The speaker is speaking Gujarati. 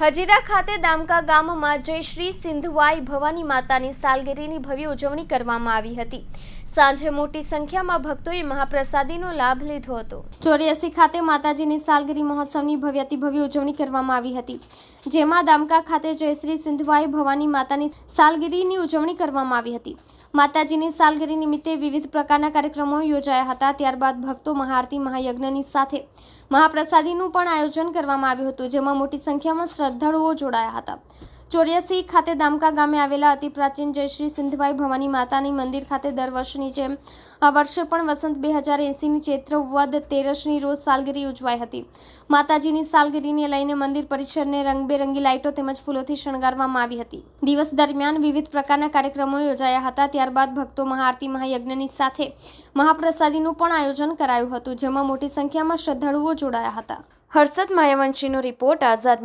હજીરા ખાતે દામકા ગામમાં જય શ્રી સિંધવાઈ ભવાની માતાની સાલગીરીની ભવ્ય ઉજવણી કરવામાં આવી હતી. સાંજે મોટી સંખ્યામાં ભક્તોએ મહાપ્રસાદીનો લાભ લીધો હતો. ચોર્યાસી ખાતે માતાજીની સાલગીરી મહોત્સવની ભવ્યતી ભવ્ય ઉજવણી કરવામાં આવી હતી. જેમાં દામકા ખાતે જય શ્રી સિંધવાઈ ભવાની માતાની સાલગીરીની ઉજવણી કરવામાં આવી હતી. માતાજીની સાલગીરી નિમિત્તે વિવિધ પ્રકારના કાર્યક્રમો યોજાયા હતા. ત્યારબાદ ભક્તો મહાઆરતી મહાયજ્ઞની સાથે મહાપ્રસાદીનું પણ આયોજન કરવામાં આવ્યું હતું, જેમાં મોટી સંખ્યામાં શ્રદ્ધાળુઓ જોડાયા હતા. ચોર્યાસી ખાતે દામકા ગામે આવેલા અતિ પ્રાચીન જય શ્રી સિંધવાઈ ભવાની માતાની મંદિર ખાતે દર વર્ષની જેમ આ વર્ષે પણ વસંત બે હજાર એંસીની ચૈત્ર વદ તેરસની રોજ સાલગીરી ઉજવાઈ હતી. માતાજીની સાલગીરીને લઈને મંદિર પરિસરને રંગબેરંગી લાઇટો તેમજ ફૂલોથી શણગારવામાં આવી હતી. દિવસ દરમિયાન વિવિધ પ્રકારના કાર્યક્રમો યોજાયા હતા. ત્યારબાદ ભક્તો મહાઆરતી મહાયજ્ઞની સાથે મહાપ્રસાદીનું પણ આયોજન કરાયું હતું, જેમાં મોટી સંખ્યામાં શ્રદ્ધાળુઓ જોડાયા હતા. હર્ષદ માયાવંશીનો રિપોર્ટ આઝાદ ન્યૂઝ